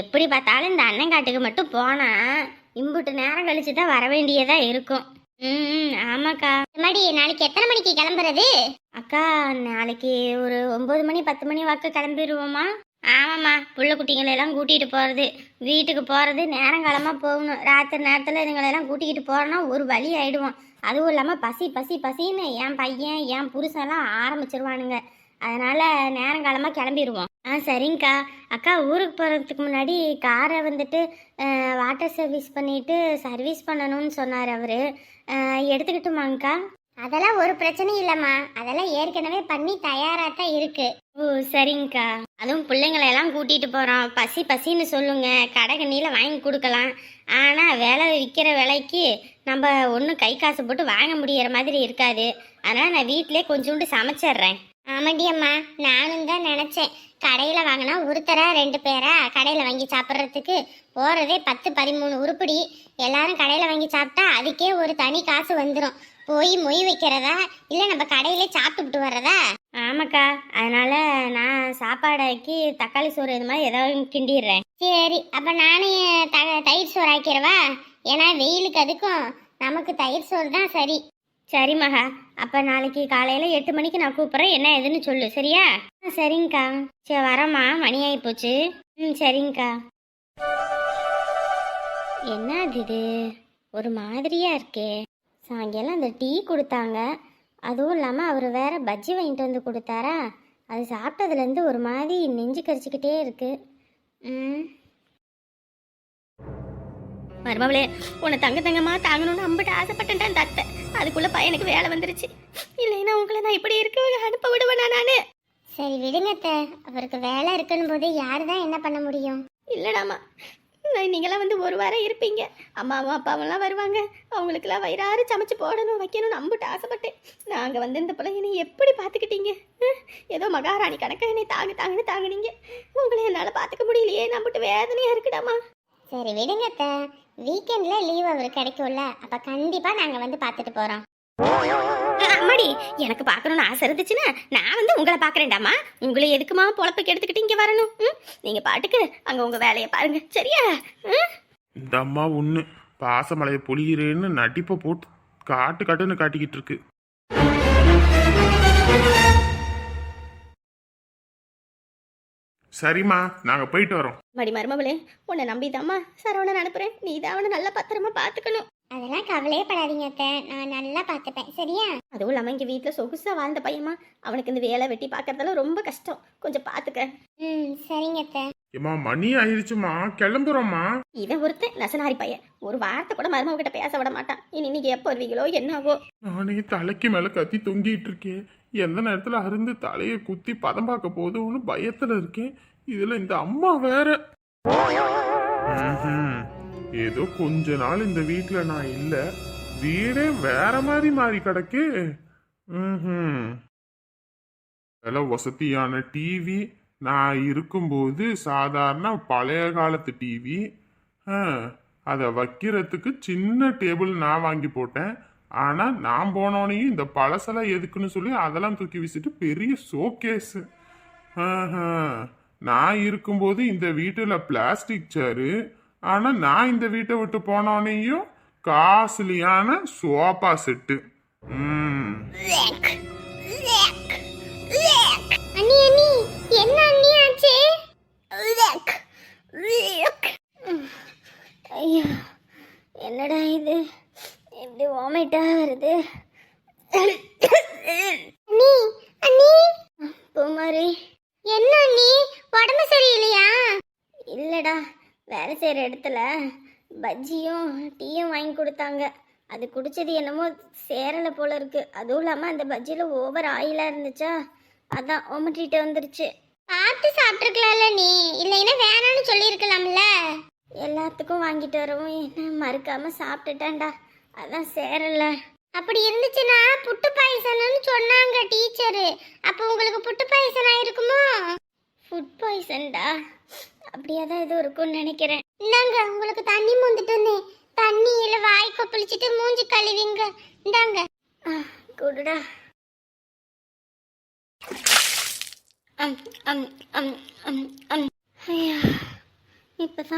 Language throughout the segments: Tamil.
எப்படி பார்த்தாலும் இந்த அண்ணங்காட்டுக்கு மட்டும் போனா இம்புட்டு நேரம் கழிச்சு தான் வர வேண்டியதா இருக்கும். ம் ஆமாக்கா. மடி நாளைக்கு எத்தனை மணிக்கு கிளம்புறது? அக்கா நாளைக்கு ஒரு ஒம்பது மணி பத்து மணி வாக்கு கிளம்பிடுவோமா ஆமாம்மா புள்ள குட்டிங்களெல்லாம் கூட்டிகிட்டு போகிறது வீட்டுக்கு போகிறது நேரங்காலமாக போகணும். ராத்திரி நேரத்தில் இதுங்களெல்லாம் கூட்டிக்கிட்டு போகிறோன்னா ஒரு வழி ஆகிடுவோம் அதுவும் இல்லாமல் பசி பசி பசின்னு என் பையன் என் புருஷன்லாம் ஆரம்பிச்சிருவானுங்க. அதனால் நேரங்காலமாக கிளம்பிடுவோம் ஆ சரிங்கக்கா. அக்கா ஊருக்கு போகிறதுக்கு முன்னாடி காரை வந்துட்டு வாட்டர் சர்வீஸ் பண்ணிவிட்டு சர்வீஸ் பண்ணணும்னு சொன்னார் அவர். எடுத்துக்கிட்டுமாங்க்கா அதெல்லாம் ஒரு பிரச்சனையும் இல்லம்மா. அதெல்லாம் ஏற்கனவே பண்ணி தயாரா தான் இருக்கு. ஓ சரிங்கக்கா. அதுவும் பிள்ளைங்களை எல்லாம் கூட்டிட்டு போறோம். பசி பசின்னு சொல்லுங்க. கடை கண்ணியில வாங்கி கொடுக்கலாம். ஆனா விலை விற்கிற விலைக்கு நம்ம ஒன்றும் கை காசு போட்டு வாங்க முடியற மாதிரி இருக்காது. அதனால நான் வீட்டிலே கொஞ்சோண்டு சமைச்சிடுறேன் ஆமாடி அம்மா நானும் தான் நினைச்சேன். கடையில வாங்கினா ஒருத்தரா ரெண்டு பேரா கடையில வாங்கி சாப்பிட்றதுக்கு? போறதே பத்து பதிமூணு உருப்படி. எல்லாரும் கடையில வாங்கி சாப்பிட்டா அதுக்கே ஒரு தனி காசு வந்துடும் போய் மொய் வைக்கிறதா? இல்லை நம்ம கடையிலே சாப்பிட்டுட்டு வர்றதா? ஆமாக்கா அதனால நான் சாப்பாடாக்கி தக்காளி சோறு இது மாதிரி ஏதாவது கிண்டிடுறேன். சரி அப்ப நானே த தயிர் சோறு ஆக்கிடவா? ஏன்னா வெயிலுக்கு அதுக்கும் நமக்கு தயிர் சோறு தான் சரி. சரி மகா அப்போ நாளைக்கு காலையில் எட்டு மணிக்கு நான் கூப்பிட்றேன். என்ன ஏதுன்னு சொல்லு. சரியா? ஆ சரிங்கக்கா. சரி வரேம்மா. மணி ஆகி போச்சு ம் சரிங்கக்கா. என்ன அது இது? ஒரு மாதிரியாக இருக்கே. சாயங்காலம் அந்த டீ கொடுத்தாங்க. அதுவும் இல்லாமல் அவர் வேற பஜ்ஜி வாங்கிட்டு வந்து கொடுத்தாரா? அது சாப்பிட்டதுலேருந்து ஒரு மாதிரி நெஞ்சு கரிச்சிக்கிட்டே இருக்குது ம். மருமவளே உன்னை தங்க தங்கமா தாங்கணும்னு அம்பிட்டு ஆசைப்பட்டேன் தத்தை. அதுக்குள்ள பையனுக்கு வேலை வந்துருச்சு. இல்லைன்னா உங்களை நான் இப்படி இருக்க அனுப்ப விடுவேனா நானு? சரி விடுங்க அத்தை. அவருக்கு வேலை இருக்குன்னு போது யாரு தான் என்ன பண்ண முடியும்? இல்லடாமா. நீங்களாம் வந்து ஒரு வாரம் இருப்பீங்க. அம்மாவும் அப்பாவெல்லாம் வருவாங்க. அவங்களுக்கெல்லாம் வயிறாறு சமைச்சு போடணும் வைக்கணும்னு அம்பிட்டு ஆசைப்பட்டேன். நாங்கள் வந்து இந்த பிள்ளைங்க என்னை எப்படி பார்த்துக்கிட்டீங்க? ஏதோ மகாராணி கணக்கா என்னை தாங்கு தாங்குன்னு தாங்குனீங்க. உங்களை என்னால் பார்த்துக்க முடியலையே. நம்பிட்டு வேதனையாக இருக்குடாமா? சரி விடுங்க அத்தை. வீக்கெண்ட்ல லீவ் அவருக்கு கிடைக்கும்ல அப்ப கண்டிப்பா நாங்க வந்து பார்த்துட்டு போறோம். அம்மாடி எனக்கு பார்க்கணும்னு ஆசை இருந்துச்சுன்னா நான் வந்து உங்களை பார்க்குறேன்டாமா உங்களை எதுக்குமா பொழப்புக்கு எடுத்துக்கிட்டு இங்கே வரணும்? ம்? நீங்க பாட்டுக்கு அங்கே உங்க வேலையை பாருங்க சரியா? ம்? இந்த அம்மா ஒன்று பாசமலையை பொழிகிறேன்னு நடிப்பை போட்டு காட்டு காட்டுன்னு காட்டிக்கிட்டு இருக்கு. சரிம்மா நாங்கள் போயிட்டு வரோம். மடி மருமவளே உன்னை நம்பிதாம்மா. சரவணன் அனுப்புறேன். நீ தான் அவனை நல்லா பத்திரமா பார்த்துக்கணும். அதெல்லாம் கவலையே படாதீங்க அத்தை. நான் நல்லா பார்த்துப்பேன். சரியா? அதுவும் இல்லாமல் இங்கே வீட்டில் சொகுசாக வாழ்ந்த பையமா அவனுக்கு இந்த வேலை வெட்டி பார்க்கறதெல்லாம் ரொம்ப கஷ்டம். கொஞ்சம் பார்த்துக்க. ம் சரிங்க அத்தை. ஏம்மா மணி ஆயிடுச்சுமா கிளம்புறோம்மா. இவன் ஒருத்தன் நசனாரி பையன். ஒரு வார்த்தை கூட மருமக கிட்ட பேச விட மாட்டான். இனி நீங்க எப்போ வருவீங்களோ என்னாவோ. நானே தலைக்கு மேலே கத்தி தொங்கிட்டு இருக்கேன். எந்த நேரத்தில் அருந்து தலையை குத்தி பதம் பார்க்க போதும்னு பயத்தில் இருக்கேன். இதில் இந்த அம்மா வேற. ஏதோ கொஞ்ச நாள் இந்த வீட்டில் நான் இல்லை. வீடே வேற மாதிரி மாறி கிடக்கு. நல்ல வசதியான டிவி நான் இருக்கும்போது சாதாரண பழைய காலத்து டிவி அதை வைக்கிறதுக்கு சின்ன டேபிள் நான் வாங்கி போட்டேன். ஆனால் நான் போனோனையும் இந்த பழசெல்லாம் எதுக்குன்னு சொல்லி அதெல்லாம் தூக்கி வீசிட்டு பெரிய ஷோகேஸு. நான் இருக்கும்போது இந்த வீட்டில் பிளாஸ்டிக் சேரு. ஆனால் நான் இந்த வீட்டை விட்டு போனோனையும் காஸ்ட்லியான சோஃபா செட்டு. என்னடா இது? எப்படி வாமிட்டா வருது. அண்ணி அண்ணி. பூமாரி என்ன அண்ணி உடம்பு சரியில்லையா? இல்லடா வேலை செய்கிற இடத்துல பஜ்ஜியும் டீயும் வாங்கி கொடுத்தாங்க. அது குடிச்சது என்னமோ சேரலை போல இருக்கு. அதுவும் இல்லாமல் அந்த பஜ்ஜியில் ஓவர் ஆயிலாக இருந்துச்சா? அதான் ஒமட்டிட்டு வந்துருச்சு. பார்த்து சாப்பிட்டுருக்கலாம்ல நீ. இல்லைன்னா வேணாம்னு சொல்லியிருக்கலாம்ல. எல்லாத்துக்கும் வாங்கிட்டு வரவும் என்ன மறுக்காம சாப்பிட்டுட்டேன்டா. அதான் சேரல. அப்படி இருந்துச்சுன்னா புட்டு பாய்சன்னு சொன்னாங்க டீச்சரு. அப்போ உங்களுக்கு புட்டு பாய்சன் ஆயிருக்குமோ? ஃபுட் பாய்சன்டா அப்படியே தான் எதுவும் இருக்கும்னு நினைக்கிறேன். இந்தாங்க உங்களுக்கு தண்ணி முந்துட்டு வந்தேன். தண்ணியில் வாய் கொப்பளிச்சுட்டு மூஞ்சி கழுவிங்க. இந்தாங்க. குடுடா. அம், அம், அம், அம், அம். ஐயா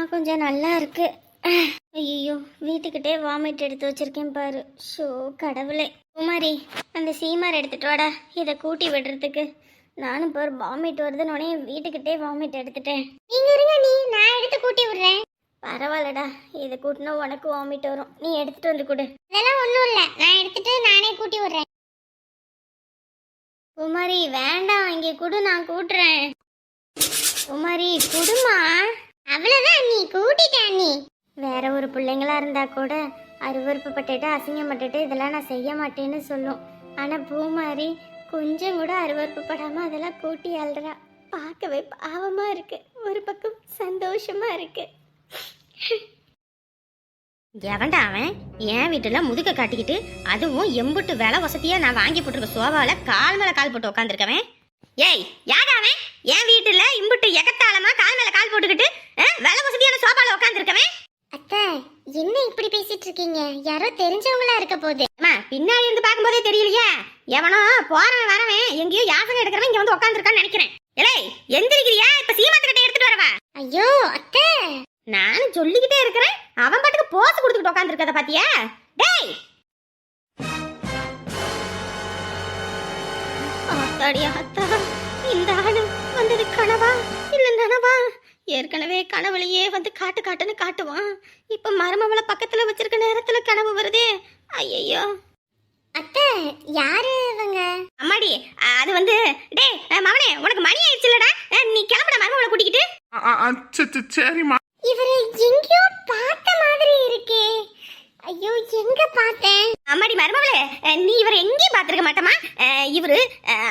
கொஞ்சம் நல்லா இருக்கு. ஐயோ வீட்டுக்கிட்டே வாமிட் எடுத்து வச்சிருக்கேன் பாரு. ஷோ கடவுளே. குமாரி அந்த சீமார் எடுத்துட்டு வாடா. இதை கூட்டி விடுறதுக்கு. நானும் பாரு வாமிட் வருதுன்னு உடனே வீட்டுக்கிட்டே வாமிட் எடுத்துட்டேன். நீங்க இருங்க நீ நான் எடுத்து கூட்டி விடுறேன். பரவாயில்லடா இதை கூட்டினா உனக்கு வாமிட் வரும். நீ எடுத்துட்டு வந்து கொடு. அதெல்லாம் ஒன்றும் இல்லை. நான் எடுத்துட்டு நானே கூட்டி விடுறேன். குமாரி வேண்டாம். இங்கே கொடு நான் கூட்டுறேன். குமாரி குடுமா. அவ்வளோதான் நீ கூட்டிட்டேன் நீ. வேற ஒரு பிள்ளைங்களா இருந்தா கூட அருவறுப்பு பட்டுட்டு அசிங்கப்பட்டுட்டு இதெல்லாம் நான் செய்ய மாட்டேன்னு சொல்லும். ஆனா பூமாரி கொஞ்சம் கூட அருவறுப்பு படாம அதெல்லாம் கூட்டி அழுறா. பார்க்கவே பாவமா இருக்கு. ஒரு பக்கம் சந்தோஷமா இருக்கு. எவன்டா அவன்? என் வீட்டுல முதுக்க காட்டிக்கிட்டு அதுவும் எம்புட்டு விலை வசதியா நான் வாங்கி போட்டிருக்க சோபாவில் கால் மேல கால் போட்டு உட்காந்துருக்கவன் ஏய் யாரா அவன்? என் வீட்டுல இம்புட்டு எகத்தாளமா கால் மேல கால் போட்டுக்கிட்டு அஹ், விலை வசதியான சோபால உட்காந்துருக்கவன் அத்தை என்ன இப்படி பேசிட்டு இருக்கீங்க யாரோ தெரிஞ்சவங்களா இருக்க போகுது. அம்மா பின்னாடி இருந்து பார்க்கும்போதே தெரியலையே. எவனோ போறவன் வரவன் எங்கேயோ யாசகம் எடுக்கிறவன் இங்க வந்து உட்காந்துருக்கான்னு நினைக்கிறேன். ஏலே எந்திரிக்கிறியா? இப்ப சீமாத்துக்கிட்ட எடுத்துட்டு வரவா? ஐயோ அத்தை. நானும் சொல்லிக்கிட்டே இருக்கிறேன். அவன் பாட்டுக்கு போஸ் கொடுத்துக்கிட்டு உட்காந்துருக்கத பாத்தியா? டேய்! ஆத்தாடி ஆத்தா இந்த ஆளு வந்தது கனவா? இல்ல நனவா? ஏற்கனவே கனவுலையே வந்து காட்டு காட்டுன்னு காட்டுவான். இப்ப மருமவளை பக்கத்துல வச்சிருக்க நேரத்துல கனவு வருதே. ஐயையோ. அத்தை யாரு இவங்க? அம்மாடி அது வந்து டேய் மவனே உனக்கு மணி ஆயிடுச்சுலடா நீ கிளம்புட மருமவளை கூட்டிக்கிட்டு. சரிம்மா. இவரை எங்கேயோ பார்த்த மாதிரி இருக்கே. ஐயோ எங்க பார்த்தேன்? அம்மாடி மருமகளே நீ இவரை எங்கேயும் பார்த்துருக்க மாட்டமா அஹ், இவரு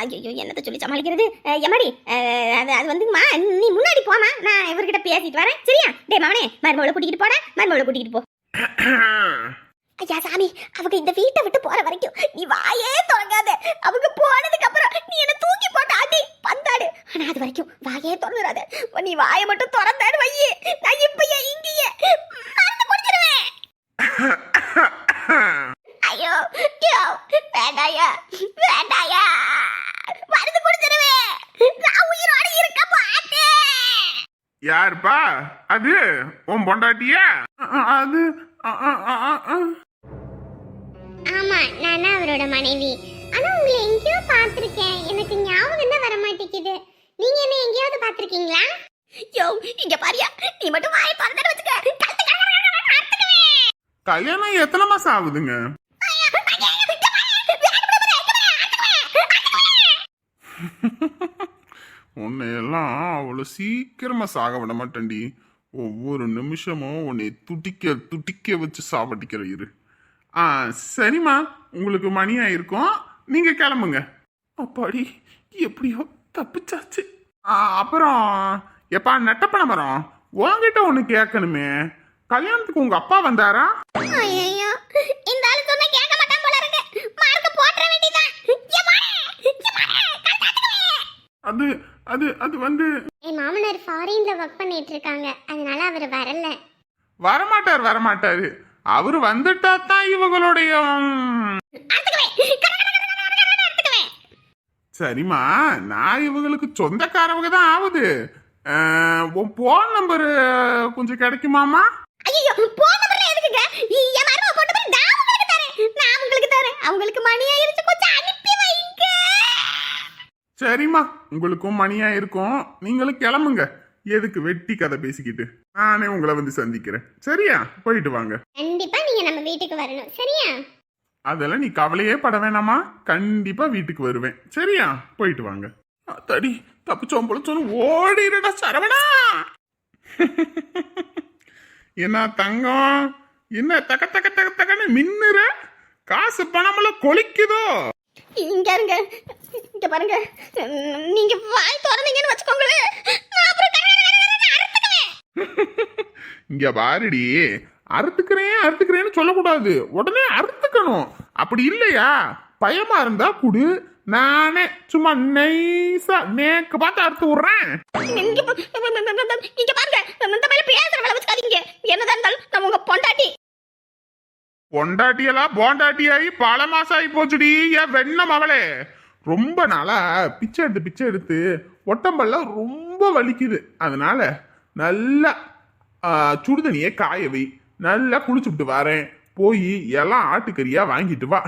ஐயோ என்னத்த சொல்லி சமாளிக்கிறது? எம்மாடி அது அது வந்துங்கம்மா நீ முன்னாடி போமா நான் இவர்கிட்ட பேசிட்டு வரேன். சரியா? டே மாமனே மருமகளை கூட்டிகிட்டு போட மருமகளை கூட்டிகிட்டு போ. ஐயா சாமி அவங்க இந்த வீட்டை விட்டு போற வரைக்கும் நீ வாயே தொடங்காத அவங்க போனதுக்கு அப்புறம் நீ என்ன தூக்கி போட்ட ஆட்டி பந்தாடு. ஆனா அது வரைக்கும் வாயே தொடராத நீ வாயை மட்டும் திறந்தாடு வையே. நான் இப்பயே இங்கேயே மருந்து குடிச்சிருவேன். ஐயோ ஐயோ வேண்டாயா வேண்டாயா. மருந்து குடிச்சிருவேன் நான் உயிரோட இருக்க மாட்டேன். யாருப்பா? அது உன் பொண்டாட்டியா? அது. ஆமா நான் அவரோட மனைவி. ஆனா உங்களை எங்கேயோ பார்த்திருக்கேன். எனக்கு ஞாபகம் தான் வர மாட்டேங்குது. நீங்க என்ன எங்கேயாவது பார்த்திருக்கீங்களா? யோ இங்க பாரியா. நீ மட்டும் வாயை திறந்து வச்சுக்க. கல்யாணம் எத்தனை மாசம் ஆகுதுங்க? உன்னையெல்லாம் அவ்வளோ சீக்கிரமா சாக விட மாட்டேன்டி. ஒவ்வொரு நிமிஷமும் உன்னை துட்டிக்க துட்டிக்க வச்சு சாவடிக்கிற இரு. ஆ சரிம்மா. உங்களுக்கு மணியா இருக்கும் நீங்க கிளம்புங்க. அப்பாடி எப்படியோ தப்பிச்சாச்சு. ஆ, அப்புறம் எப்பா நெட்டப்பன மரம்? உன்கிட்ட ஒன்று கேட்கணுமே. கல்யாணத்துக்கு உங்க அப்பா வந்தாரா? ஐயையோ, இந்த ஆளு சொன்னா கேட்க மாட்டான் போல இருக்கு. மார்க்க கழுத்து அறுத்துக்குவேன். அது அது அது வந்து என் மாமனார் ஃபாரின்ல ஒர்க் பண்ணிட்டு இருக்காங்க. அதனால அவர் வரல. வரமாட்டார் வரமாட்டாரு. அவரு வந்துட்டா தான் இவங்களுடைய. சரிம்மா நான் இவங்களுக்கு சொந்தக்காரவங்க தான் ஆகுது உன் போன் நம்பர் கொஞ்சம் கிடைக்குமாமா phone number எல்லாம் எதுக்குங்க? என் மருமக போட்ட பிறகு நான் உங்களுக்கு தரேன். நான் உங்களுக்கு தரேன். அவங்களுக்கு மணி ஆயிருச்சு கொஞ்சம் அனுப்பி வைங்க. சரிம்மா. உங்களுக்கும் மணியா இருக்கும் நீங்களும் கிளம்புங்க. எதுக்கு வெட்டி கதை பேசிக்கிட்டு? நானே உங்களை வந்து சந்திக்கிறேன். சரியா? போயிட்டு வாங்க. கண்டிப்பா நீங்க நம்ம வீட்டுக்கு வரணும். சரியா? அதெல்லாம் நீ கவலையே பட வேணாமா கண்டிப்பா வீட்டுக்கு வருவேன். சரியா? போயிட்டு வாங்க. தடி தப்பிச்சோம் பொழைச்சோன்னு ஓடிடுடா சரவணா! என்ன தங்கம்? என்ன தக்க தக்க தக்க தக்கன்னு மின்னுற? காசு பணமெல்லாம் கொலிக்குதோ இங்க இருங்க. இங்க பாருங்க. நீங்க வாய் திறந்தீங்கன்னு வச்சுக்கோங்களேன். இங்க பாருடி. அறுத்துக்கிறேன் அறுத்துக்கிறேன்னு சொல்லக்கூடாது. உடனே அறுத்துக்கணும். அப்படி இல்லையா? பயமா இருந்தா குடு. நானே சும்மா நைஸா நேக்கு பார்த்து அறுத்து விடுறேன். இங்க பாருங்க. இந்த மேல பேசுற வேலை வச்சுக்காதீங்க. என்னதான் இருந்தாலும் நம்ம உங்க பொண்டாட்டி. பொண்டாட்டியெல்லாம் போண்டாட்டியாகி பல மாசம் ஆகி போச்சுடி ஏன் வெண்ண மவளே ரொம்ப நாளா பிச்சை எடுத்து பிச்சை எடுத்து ஒட்டம்பெல்லாம் ரொம்ப வலிக்குது. அதனால நல்லா சுடுதண்ணியை காய வை. நல்லா குளிச்சுட்டு வரேன். போய் எல்லாம் ஆட்டுக்கறியா வாங்கிட்டு வா.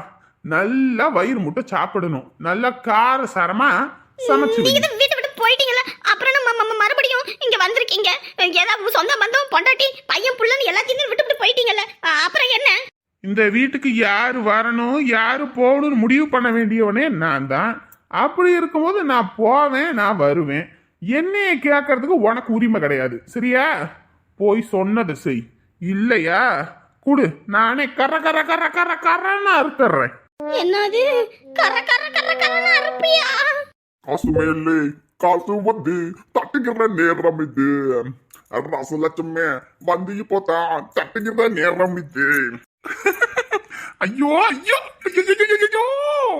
நல்லா வயிறு முட்டை சாப்பிடணும். நல்லா கார சாரமா சமைச்சு. நீங்க வீட்டை விட்டு போயிட்டீங்கல்ல? அப்புறம் நம்ம மறுபடியும் இங்க வந்திருக்கீங்க? ஏதாவது சொந்த பந்தம் பொண்டாட்டி பையன் புள்ளன்னு எல்லாத்தையும் விட்டு விட்டு போயிட்டீங்கல்ல? அப்புறம் என்ன? இந்த வீட்டுக்கு யாரு வரணும் யாரு போகணும்னு முடிவு பண்ண வேண்டியவனே நான் தான். அப்படி இருக்கும்போது நான் போவேன் நான் வருவேன். என்னைய கேட்கறதுக்கு உனக்கு உரிமை கிடையாது. சரியா? போய் சொன்னதை செய். இல்லையா? குடு. நானே கர கர கர கர கரன்னு அறுத்துறேன் என்னது? கர கர கர கரன்னு அறுப்பியா காசு மேலே காசு வந்து தட்டுகிற நேரம் இது. ரச வந்து இப்போ தான் தட்டுகிற நேரம் இது. ஐயோ ஐயோ ஐயோ,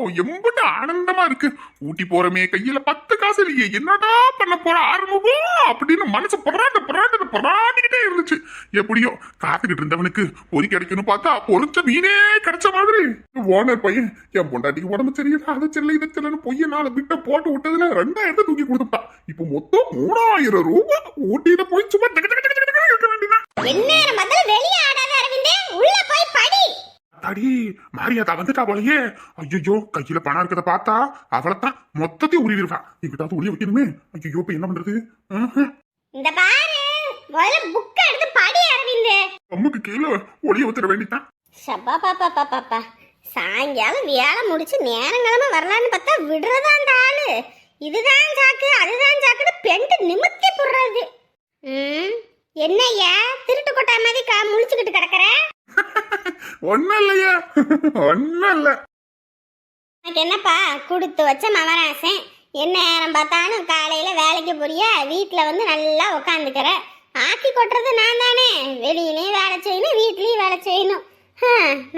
ஐயோ, ஆனந்தமா இருக்கு ஊட்டி போறமே கையில பத்து காசு இல்லையே என்னடா பண்ண போற ஆரம்பம் அப்படின்னு மனசு பராண்ட பராண்ட பராண்டிக்கிட்டே இருந்துச்சு எப்படியோ காத்துக்கிட்டு இருந்தவனுக்கு பொறி கிடைக்கணும் பார்த்தா பொறிச்ச மீனே கிடைச்ச மாதிரி ஓனர் பையன் என் பொண்டாட்டிக்கு உடம்பு சரியில்லை அதை செல்ல இதை செல்லன்னு பொய்ய நாலு விட்ட போட்டு விட்டதுல ரெண்டாயிரத்தை தூக்கி கொடுத்துட்டான் இப்போ மொத்தம் மூணாயிரம் ரூபாய் ஊட்டியில போய் சும்மா இருக்க வேண்டியதான் வெளியே ஆடாத அரவிந்தே உள்ள போய் படி அடி மாரியாத்தா வந்துட்டா போலயே. ஐயோ கையில பணம் இருக்கத பார்த்தா அவளைத்தான் மொத்தத்தையும் உருவிடுவா. எங்கிட்டாவது உரிய வைக்கணுமே. ஐயோ இப்ப என்ன பண்றது? ஆஹ். இந்த பாரு முதல்ல புக்க எடுத்து படி அரவிந்தே. அம்முக்கு கீழே ஒளிய ஊத்துற வேண்டித்தான். சப்பா பாப்பா பாப்பா பாப்பா சாயங்காலம் வேலை முடிச்சு நேரங்கிழமை வரலான்னு பார்த்தா விடுறதா அந்த ஆளு. இதுதான் சாக்கு அதுதான் சாக்குன்னு பெண்டு நிமித்தி போடுறது. ம். என்னய்யா திருட்டு கொட்டா மாதிரி கா முழிச்சுக்கிட்டு கிடக்குற? ஒன்னும் இல்லையா. ஒன்னும் இல்ல. என்னப்பா கொடுத்து வச்ச மவராசன்? என்ன நேரம் பார்த்தாலும் காலையில வேலைக்கு போறியா? வீட்டில் வந்து நல்லா உக்காந்துக்கிற. ஆக்கி கொட்டுறது நான் தானே. வெளியிலையும் வேலை செய்யணும் வீட்லயும் வேலை செய்யணும்.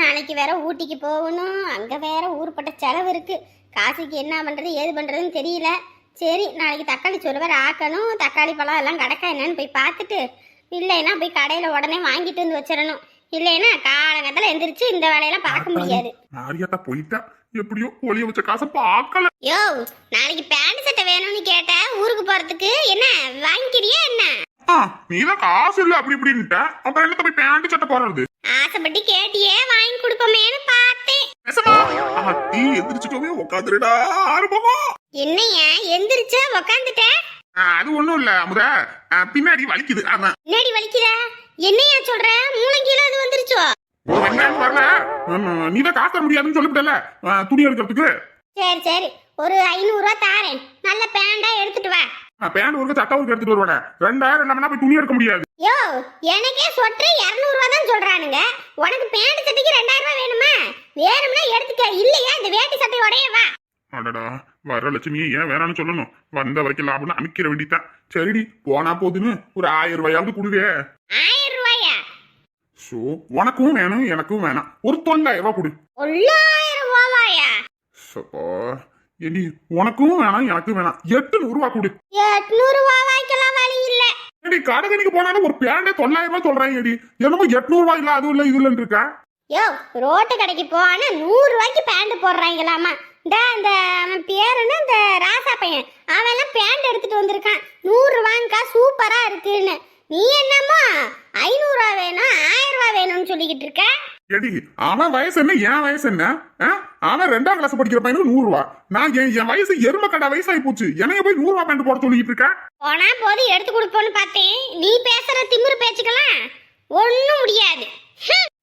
நாளைக்கு வேற ஊட்டிக்கு போகணும். அங்கே வேற ஊர்பட்ட செலவு இருக்கு. காசுக்கு என்ன பண்ணுறது ஏது பண்றதுன்னு தெரியல. சரி நாளைக்கு தக்காளி சோறு வேற ஆக்கணும். தக்காளி பழம் எல்லாம் கிடக்கா என்னன்னு போய் பார்த்துட்டு இல்லைன்னா போய் கடையில் உடனே வாங்கிட்டு வந்து வச்சிடணும். இல்லைன்னா காலங்கத்தில் எந்திரிச்சு இந்த வேலையெல்லாம் பார்க்க முடியாது. மாரியாத்தா போயிட்டா. எப்படியோ ஒளிய வச்ச காசை பார்க்கல. யோ நாளைக்கு பேண்ட் சட்டை வேணும்னு கேட்ட ஊருக்கு போறதுக்கு என்ன வாங்கிக்கிறியா என்ன? ஆ, நீதான் காசு இல்ல அப்படி இப்படின்ட்ட. அப்புறம் என்னத்த போய் பேண்ட் சட்டை போடுறது? ஆசைப்பட்டு கேட்டியே வாங்கி கொடுப்போமேன்னு பார்த்தேன். நீ எந்திரிச்சுட்டோமே உட்காந்துருடா ஆரம்பமா என்னையா எந்திரிச்ச உக்காந்துட்ட? அது ஒண்ணும் இல்ல அமுத. பின்னாடி வலிக்குது அதான். முன்னாடி வலிக்குதா? என்னையா சொல்ற? மூளைக்கீழ அது வந்துருச்சோ? வெங்காயம் வரல நீ தான் காசு தர முடியாதுன்னு சொல்லிவிட்டல. துணி எடுக்கிறதுக்கு. சரி சரி. ஒரு ஐநூறுரூவா தாரேன். நல்ல பேண்டா எடுத்துட்டு வா. பேண்ட் ஒரு சட்டை ஒரு எடுத்துட்டு வருவானே. ரெண்டாயிரம் இல்லாம போய் துணி எடுக்க முடியாது. யோ எனக்கே சொட்டு இரநூறுவா தான் சொல்றானுங்க. உனக்கு பேண்ட் சட்டைக்கு ரெண்டாயிரம் ரூபாய் வேணுமா? வேணும்னா எடுத்துக்க. இல்லையா இந்த வேட்டி சட்டையோடயே வா. அடடா வரலட்சுமி ஏன் வேணாம்னு சொல்லணும்? வந்த வரைக்கும் லாபம்னு அமைக்கிற வேண்டியதான் சரிடி போனா போதுன்னு ஒரு ஆயிரம் ரூபாயாவது கொடுவே. ஆயிரம் ரூபாயா? ஸோ உனக்கும் வேணும் எனக்கும் வேணாம். ஒரு தொள்ளாயிரம் ரூபாய் கொடு. தொள்ளாயிரம் ரூபாயா சப்பா ஏடி உனக்கும் வேணாம் எனக்கும் வேணாம். எட்டுநூறு ரூபா கொடு. எட்நூறு ரூபாய்க்கெல்லாம் வழி இல்ல. ஏடி கடைக்கணிக்கு போனாலும் ஒரு பேண்டே தொள்ளாயிரம் ரூபாய் சொல்றாங்க ஏடி என்னமோ எட்நூறு ரூபாய் இல்ல அதுவும் இல்ல இது இல்லைன்னு இருக்கா? யோ ரோட்டு கடைக்கு போனா நூறு ரூபாய்க்கு பேண்ட் போடுறாங்களாமா? இந்த அந்த அவன் பேர் என்ன? இந்த ராசா பையன். அவன் எல்லாம் பேண்ட் எடுத்துட்டு வந்திருக்கான். நூறு ரூபாய்க்கா சூப்பரா இருக்குன்னு நீ என்னம்மா ஐநூறுரூவா வேணும் ஆயிரம் ரூபாய் வேணும்னு சொல்லிக்கிட்டு இருக்க ஏடி அவன் வயசு என்ன? என் வயசு என்ன? அவன் ரெண்டாம் கிளாஸ் படிக்கிற பையனுக்கு நூறு ரூபா. நான் என் என் வயசு எரும கடை வயசாகி போச்சு. எனக்கு போய் நூறு ரூபா பேண்ட் போட சொல்லிட்டு இருக்க? போனா போது எடுத்து கொடுப்போன்னு பார்த்தேன். நீ பேசுற திமிரு பேச்சுக்கலாம் ஒன்றும் முடியாது.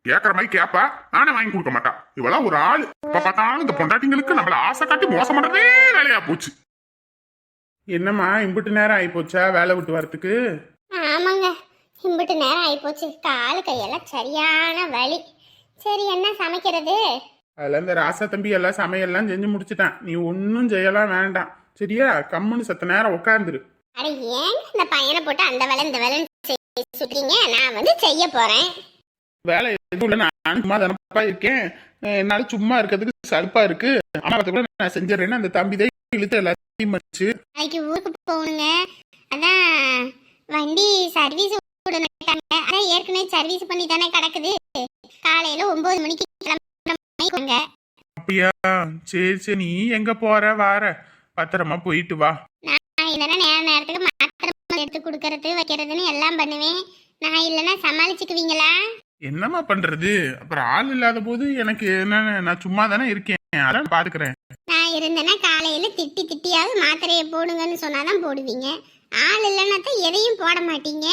கேக்குற மாதிரி கேப்பா. ஆனா வாங்கி கொடுக்க மாட்டா. இவெல்லாம் ஒரு ஆளு. இப்ப பார்த்தாலும் இந்த பொண்டாட்டிங்களுக்கு நம்மள ஆசை காட்டி மோசம் பண்றதே வேலையா போச்சு. என்னம்மா இம்பிட்டு நேரம் ஆகி போச்சா வேலை விட்டு வரத்துக்கு? ஆமாங்க. இம்பிட்டு நேரம் ஆயிப்போச்சு காலு கையெல்லாம் சரியான வலி. சரி என்ன சமைக்கிறது? அதுல இந்த ராசா தம்பி எல்லாம் சமையல்லாம் செஞ்சு முடிச்சிட்டான். நீ ஒன்னும் செய்யலாம் வேண்டாம். சரியா? கம்முன்னு சத்த நேரம் உட்காந்துரு அட ஏங்க இந்த பையனை போட்டு அந்த வேலை இந்த வேலைன்னு செய்ய சொல்றீங்க நான் வந்து செய்ய போறேன். வேலை எதுவும் இல்லை. நான் சும்மா தானப்பா இருக்கேன். என்னால சும்மா இருக்கிறதுக்கு சலுப்பா இருக்கு. அம்மா கூட நான் செஞ்சிடறேன்னு அந்த தம்பி தான் இழுத்து எல்லாத்தையும் வச்சு நாளைக்கு ஊருக்கு போகணுங்க. அதான் வண்டி சர்வீஸ் விடணுட்டாங்க அதான் ஏற்கனவே சர்வீஸ் பண்ணி தானே கிடக்குது. காலையில ஒன்பது மணிக்கு கிளம்புங்க அப்படியா? சரி சரி. நீ எங்க போற? வார. பத்திரமா போயிட்டு வா. நான் இல்லைன்னா நேர நேரத்துக்கு மாத்திரை எடுத்து கொடுக்கறது வைக்கிறதுன்னு எல்லாம் பண்ணுவேன். நான் இல்லைன்னா சமாளிச்சுக்குவீங்களா? என்னம்மா பண்றது? அப்புறம் ஆள் இல்லாத போது எனக்கு என்ன நான் சும்மா தானே இருக்கேன். அதான் பாத்துக்கிறேன். நான் இருந்தேன்னா காலையில திட்டி திட்டியாவது மாத்திரையை போடுங்கன்னு சொன்னாதான் போடுவீங்க. ஆள் இல்லைன்னா எதையும் போட மாட்டீங்க.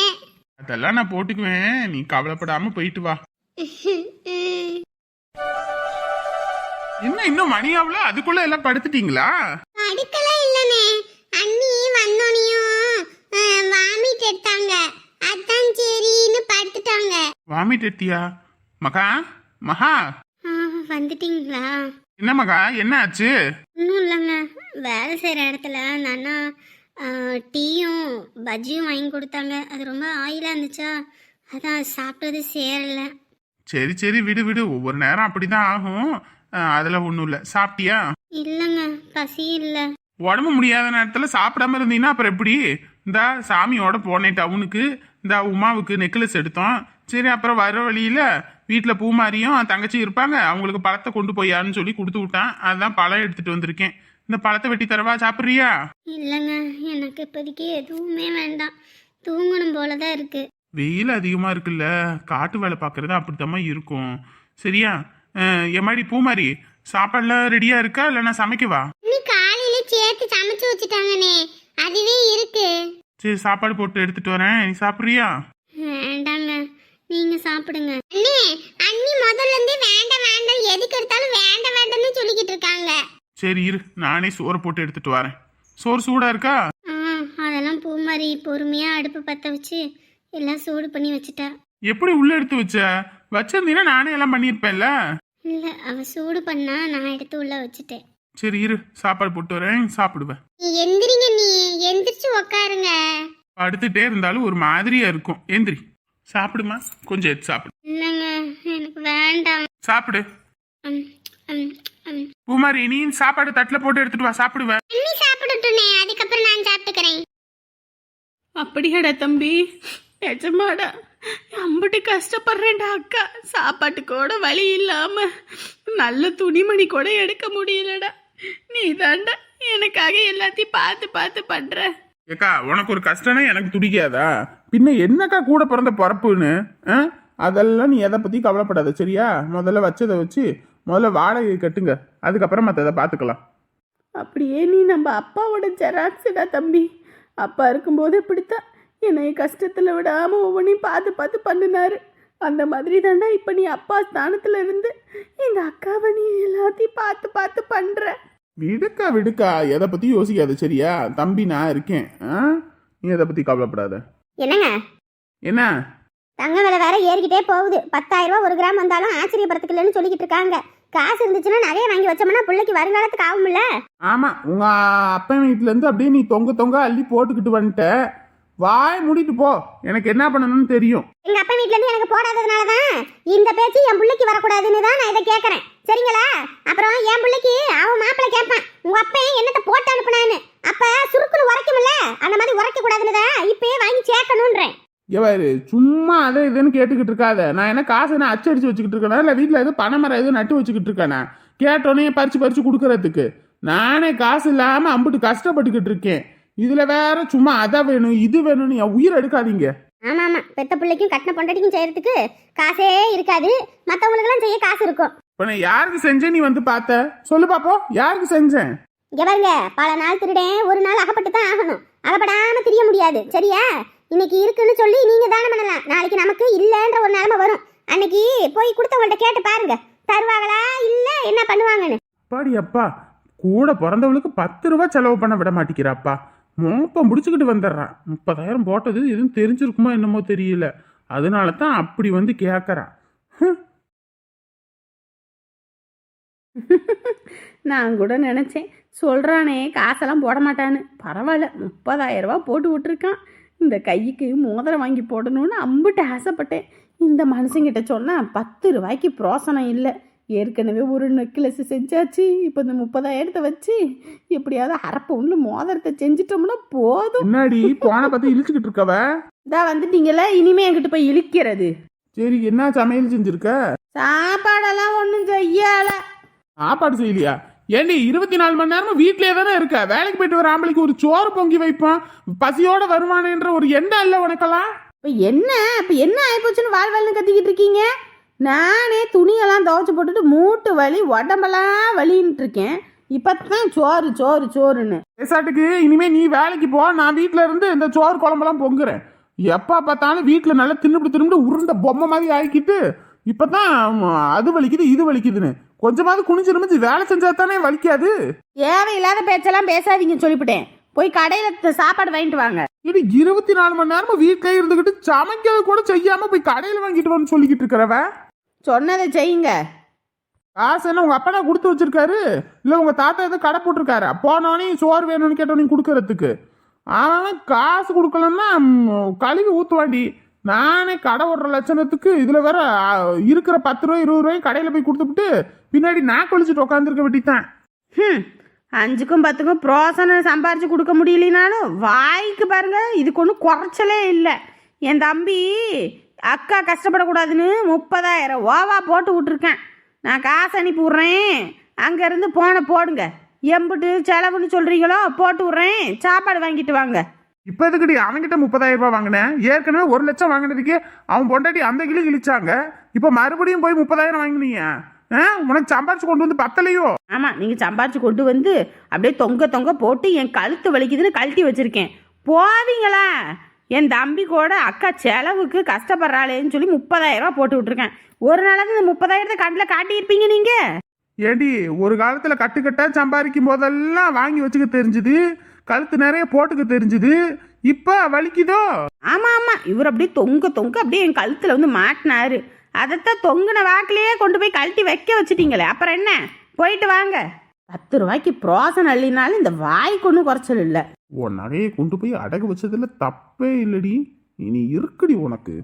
அதெல்லாம் நான் போட்டுக்குவேன். நீ கவலைப்படாம போயிட்டு வா. என்ன இன்னும் மணி ஆகல அதுக்குள்ள எல்லாம் படுத்துட்டீங்களா? அடுக்கலாம் இல்லனே. அண்ணி வந்தோனையும் வாமிட் எடுத்தாங்க. அதான் சரின்னு படுத்துட்டாங்க. வாமிட் எடுத்தியா? மகா மகா. வந்துட்டீங்களா? என்ன மகா என்ன ஆச்சு? ஒன்றும் இல்லைங்க. வேலை செய்கிற இடத்துல அந்த அண்ணா டீயும் பஜ்ஜியும் வாங்கி கொடுத்தாங்க. அது ரொம்ப ஆயிலாக இருந்துச்சா? அதான் சாப்பிட்டது சேரலை. சரி சரி விடு விடு. ஒவ்வொரு நேரம் அப்படிதான் ஆகும். அஹ், அதுல ஒண்ணும் இல்ல. சாப்பிட்டியா? இல்லைங்க பசி இல்லை. உடம்பு முடியாத நேரத்துல சாப்பிடாம இருந்தீங்கன்னா அப்புறம் எப்படி? இந்த சாமியோட போனேன் டவுனுக்கு. இந்த உமாவுக்கு நெக்லஸ் எடுத்தோம். சரி அப்புறம் வர வழியில வீட்டில் பூமாரியும் தங்கச்சி இருப்பாங்க. அவங்களுக்கு பழத்தை கொண்டு போயான்னு சொல்லி கொடுத்து விட்டான். அதான் பழம் எடுத்துட்டு வந்திருக்கேன். இந்த பழத்தை வெட்டி தரவா? சாப்பிட்றியா? இல்லைங்க எனக்கு இப்போதைக்கு எதுவுமே வேண்டாம். தூங்கணும் போல தான் இருக்கு. வெயில் அதிகமா இருக்குல்ல காட்டு வேலை பார்க்கறது அப்படித்தாம்மா இருக்கும். சரியா? அஹ், எம்மாடி பூமாரி சாப்பாடுலாம் ரெடியா இருக்கா? இல்லை நான் சமைக்கவா? நீ காலையில சேர்த்து சமைச்சு வச்சுட்டாங்கண்ணே. அதுவே இருக்கு. சரி சாப்பாடு போட்டு எடுத்துட்டு வரேன். நீ சாப்பிட்றியா? வேண்டாங்க. நீங்க சாப்பிடுங்க. அண்ணே அண்ணி முதல்ல இருந்தே வேண்டாம் வேண்டாம். எதுக்கு எடுத்தாலும் வேண்டாம் வேண்டாம்னு சொல்லிக்கிட்டு இருக்காங்க. சரி இரு. நானே சோறு போட்டு எடுத்துட்டு வரேன். சோறு சூடா இருக்கா? அதெல்லாம் பூ மாதிரி பொறுமையா அடுப்பு பத்த வச்சு எல்லாம் சூடு பண்ணி வச்சுட்டா. எப்படி உள்ள எடுத்து வச்ச? வச்சிருந்தீங்கன்னா நானே எல்லாம் பண்ணியிருப்பேன்ல. இல்ல அவ சூடு பண்ணா நான் எடுத்து உள்ள வச்சுட்டேன். சரி இரு. சாப்பாடு போட்டு வரேன். சாப்பிடுவேன். நீ எந்திரிங்க நீ. எந்திரிச்சு உக்காருங்க. படுத்துட்டே இருந்தாலும் ஒரு மாதிரியா இருக்கும். எந்திரி. சாப்பிடுமா? கொஞ்சம் எடுத்து சாப்பிடு. இல்லைங்க எனக்கு வேண்டாம். சாப்பிடு. ம், ம், ம். பூமாரி நீ சாப்பாடு தட்டில் போட்டு எடுத்துட்டு வா. சாப்பிடுவேன். அண்ணி சாப்பிடட்டுனே அதுக்கப்புறம் நான் சாப்பிட்டுக்கிறேன். அப்படியாடா தம்பி. நிஜமாடா அம்புட்டு கஷ்டப்படுறேன்டா அக்கா. சாப்பாட்டுக்கூட வழி இல்லாம நல்ல துணிமணி கூட எடுக்க முடியலடா. நீ தாண்டா எனக்காக எல்லாத்தையும் பார்த்து பார்த்து பண்ற. ஏக்கா உனக்கு ஒரு கஷ்டம்னா எனக்கு துடிக்காதா? பின்ன என்னக்கா கூட பிறந்த பிறப்புன்னு ஆ? அதெல்லாம் நீ எதை பத்தி கவலைப்படாத சரியா? முதல்ல வச்சதை வச்சு முதல்ல வாடகை கட்டுங்க. அதுக்கப்புறம் மற்றதை பார்த்துக்கலாம். அப்படியே நீ நம்ம அப்பாவோட ஜெராக்ஸ்டா தம்பி. அப்பா இருக்கும்போது இப்படித்தான். என்னை கஷ்டத்தில் விடாமல் ஒவ்வொன்றையும் பார்த்து பார்த்து பண்ணினாரு. அந்த மாதிரி தாண்டா இப்போ நீ அப்பா ஸ்தானத்தில் இருந்து இந்த அக்காவை நீ எல்லாத்தையும் பார்த்து பார்த்து பண்ணுற விடுக்கா விடுக்கா. எதை பத்தி யோசிக்காத சரியா? தம்பி நான் இருக்கேன். ஆ? நீ எதை பத்தி கவலைப்படாத. என்னங்க? என்ன? தங்க விலை வேற ஏறிக்கிட்டே போகுது. பத்தாயிரம் ரூபாய் ஒரு கிராம் வந்தாலும் ஆச்சரியப்படுறதுக்கு இல்லைன்னு சொல்லிக்கிட்டு இருக்காங்க. காசு இருந்துச்சுன்னா நகையை வாங்கி வச்சோம்னா பிள்ளைக்கு வருங்காலத்துக்கு ஆகும்ல? ஆமா. உங்க அப்பன் வீட்டுல இருந்து அப்படியே நீ தொங்க தொங்க அள்ளி போட்டுக்கிட்டு வந்துட்ட. வாய் மூடிட்டு போ. எனக்கு என்ன பண்ணணும்னு தெரியும். எங்க அப்பா வீட்ல இருந்து எனக்கு போடாததுனால தான் இந்த பேச்சு என் பிள்ளைக்கு வரக்கூடாதுன்னு தான் நான் இதை கேட்கறேன் சரிங்களா? அப்புறம் என் பிள்ளைக்கு அவன் மாப்பிள்ளை கேட்பான். உங்க அப்பன் என்னத்தை போட்டு அனுப்புனான்னு. அப்ப சுருக்குன்னு உரைக்கும்ல? அந்த மாதிரி உரைக்க கூடாதுன்னு தான் இப்பயே வாங்கி சேர்க்கணுன்றேன். எவாரு சும்மா அதை இதுன்னு கேட்டுக்கிட்டு இருக்காத. நான் என்ன காசு என்ன அச்சடிச்சு வச்சுக்கிட்டு இருக்கேனா? இல்லை வீட்டில் எதுவும் பனை மரம் எதுவும் நட்டு வச்சுக்கிட்டு இருக்கேனா? கேட்டோன்னே பறிச்சு பறிச்சு கொடுக்கறதுக்கு. நானே காசு இல்லாமல் அம்புட்டு கஷ்டப்பட்டுக்கிட்டு இருக்கேன். இதில் வேற சும்மா அதை வேணும் இது வேணும்னு என் உயிர் எடுக்காதீங்க. ஆமா ஆமா பெத்த பிள்ளைக்கும் கட்டின பொண்டாட்டிக்கும் செய்யறதுக்கு காசே இருக்காது. மத்தவங்களுக்கெல்லாம் செய்ய காசு இருக்கும். இப்போ நான் யாருக்கு செஞ்சேன் நீ வந்து பார்த்த? சொல்லு பாப்போம் யாருக்கு செஞ்சேன்? இங்க பாருங்க பல நாள் திருடேன் ஒரு நாள் அகப்பட்டு தான் ஆகணும். அகப்படாம திரிய முடியாது சரியா? இன்னைக்கு இருக்குன்னு சொல்லி நீங்க தானம் பண்ணலாம். நாளைக்கு நமக்கு இல்லைன்ற ஒரு நிலைமை வரும். அன்னைக்கு போய் கொடுத்தவங்கள்ட்ட கேட்டு பாருங்க. தருவாங்களா இல்ல என்ன பண்ணுவாங்கன்னு? அப்பாடி அப்பா கூட பிறந்தவளுக்கு பத்து ரூபா செலவு பண்ண விட மாட்டேங்கிறாப்பா மோப்பம் முடிச்சுக்கிட்டு வந்துடுறான் முப்பதாயிரம் போட்டது எதுவும் தெரிஞ்சிருக்குமா என்னமோ தெரியல. அதனால தான் அப்படி வந்து கேட்குறான் நான் கூட நினச்சேன். சொல்கிறானே காசெல்லாம் போட மாட்டான்னு. பரவாயில்ல முப்பதாயிரம் ரூபா போட்டு விட்டுருக்கான். இந்த கைக்கு மோதிரம் வாங்கி போடணும்னு அம்பிட்டு ஆசைப்பட்டேன். இந்த மனுஷங்கிட்ட சொன்னால் பத்து ரூபாய்க்கு பிரோசனம் இல்லை. ஏற்கனவே ஒரு நெக்லஸ் செஞ்சாச்சு இப்போ இந்த முப்பதாயிரத்தை வச்சு எப்படியாவது அரை பவுன்ல மோதிரத்தை செஞ்சிட்டோம்னா போதும். முன்னாடி போன பார்த்து இழிச்சுக்கிட்டு இருக்கவ? இதான் வந்துட்டீங்களா இனிமே என்கிட்ட போய் இழுக்கிறது. சரி என்ன சமையல் செஞ்சிருக்க? சாப்பாடெல்லாம் ஒன்றும் செய்யல. சாப்பாடு செய்யலையா? ஏண்டி இருபத்தி நாலு மணி நேரமும் வீட்லயே தானே இருக்க? வேலைக்கு போயிட்டு வர ஆம்பளைக்கு ஒரு சோறு பொங்கி வைப்பான் பசியோட வருவானேன்ற ஒரு எண்ணம் இல்லை உனக்கெல்லாம்? இப்போ என்ன? இப்போ என்ன ஆயிப்போச்சுன்னு வாழ் வாழ்னு கத்திக்கிட்டு இருக்கீங்க? நானே துணியெல்லாம் துவைச்சு போட்டுட்டு மூட்டு வலி உடம்பெல்லாம் வலின்ட்டு இருக்கேன் இப்போ தான் சோறு சோறு சோறுன்னு. பேசாட்டுக்கு இனிமே நீ வேலைக்கு போ நான் வீட்ல இருந்து இந்த சோறு குழம்பெல்லாம் பொங்குறேன். எப்ப பார்த்தாலும் வீட்ல நல்லா தின்னுபிட்டு தின்னுபிட்டு உருண்ட பொம்மை மாதிரி ஆக்கிட்டு இப்பதான் ம், அது வலிக்குது இது வலிக்குதுன்னு. கொஞ்சமாவது குனிஞ்சு நிமிஞ்சு வேலை செஞ்சா தானே வலிக்காது. தேவையில்லாத பேச்செல்லாம் பேசாதீங்கன்னு சொல்லிவிட்டேன் போய் கடையில் சாப்பாடு வாங்கிட்டு வாங்க. இது இருபத்தி நாலு மணி நேரமா வீட்லயே இருந்துகிட்டு சமைக்கிறது கூட செய்யாம போய் கடையில வாங்கிட்டு வரணும்னு சொல்லிக்கிட்டு இருக்கிறவ? சொன்னதை செய்யுங்க. காசு என்ன உங்க அப்பா கொடுத்து வச்சிருக்காரு? இல்ல உங்க தாத்தா எதுவும் கடை போட்டிருக்காரு. போனவனே சோறு வேணும்னு கேட்டவனே கொடுக்கறதுக்கு. அவன் காசு கொடுக்கலன்னா ம், கழுவி ஊத்துவாண்டி. நானே கடை ஓடுற லட்சணத்துக்கு இதுல வேற இருக்கிற பத்து ரூபாய் இருபது ரூபாய் கடையில போய் கொடுத்துட்டு பின்னாடி நான் கழிச்சிட்டு உட்காந்துருக்க வெட்டித்தான் ஹம், அஞ்சுக்கும் பத்துக்கும் ப்ரோசனம் சம்பாரிச்சு கொடுக்க முடியலனாலும் வாய்க்கு பாருங்க இதுக்கு ஒன்றும் குறைச்சலே இல்லை. என் தம்பி அக்கா கஷ்டப்படக்கூடாதுன்னு முப்பதாயிரம் ஓவா போட்டு விட்ருக்கேன் நான் காசு அனுப்பி விட்றேன் அங்கேருந்து போனை போடுங்க. எம்பிட்டு செலவுன்னு சொல்கிறீங்களோ போட்டு விட்றேன். சாப்பாடு வாங்கிட்டு வாங்க. இப்ப எதுக்குடி அவன்கிட்ட முப்பதாயிரம் ரூபாய் வாங்கினேன்? ஏற்கனவே ஒரு லட்சம் வாங்கினதுக்கே அவன் பொண்டாட்டி அந்த கிளி கிழிச்சாங்க. இப்ப மறுபடியும் போய் முப்பதாயிரம் வாங்கினீங்க? உனக்கு சம்பாரிச்சு கொண்டு வந்து பத்தலையோ? ஆமாம் நீங்கள் சம்பாரிச்சு கொண்டு வந்து அப்படியே தொங்க தொங்க போட்டு என் கழுத்து வலிக்குதுன்னு கழட்டி வச்சுருக்கேன். போவீங்களா? என் தம்பி கூட அக்கா செலவுக்கு கஷ்டப்படுறாளேன்னு சொல்லி முப்பதாயிரம் ரூபாய் போட்டு விட்ருக்கேன் ஒரு நாளாவது இந்த முப்பதாயிரத்தை கண்ணில் காட்டியிருப்பீங்க நீங்கள் ஏடி ஒரு காலத்துல கட்டுக்கட்டா சம்பாதிக்கும் போதெல்லாம் வாங்கி வச்சுக்க தெரிஞ்சுது கழுத்து நிறைய போட்டுக்க தெரிஞ்சுது இப்ப வலிக்குதோ? ஆமாம் ஆமாம் இவர் அப்படியே தொங்க தொங்க அப்படியே என் கழுத்தில் வந்து மாட்டினாரு. அதைத்தான் தொங்கின வாக்கிலேயே கொண்டு போய் கழட்டி வைக்க வச்சிட்டீங்களே. அப்புறம் என்ன? போயிட்டு வாங்க. பத்து ரூபாய்க்கு ப்ரோசன் அள்ளினாலும் இந்த வாய்க்கு ஒன்றும் குறைச்சல் இல்லை. உன் நகையை கொண்டு போய் அடகு வச்சதுல தப்பே இல்லடி. இனி இருக்குடி உனக்கு.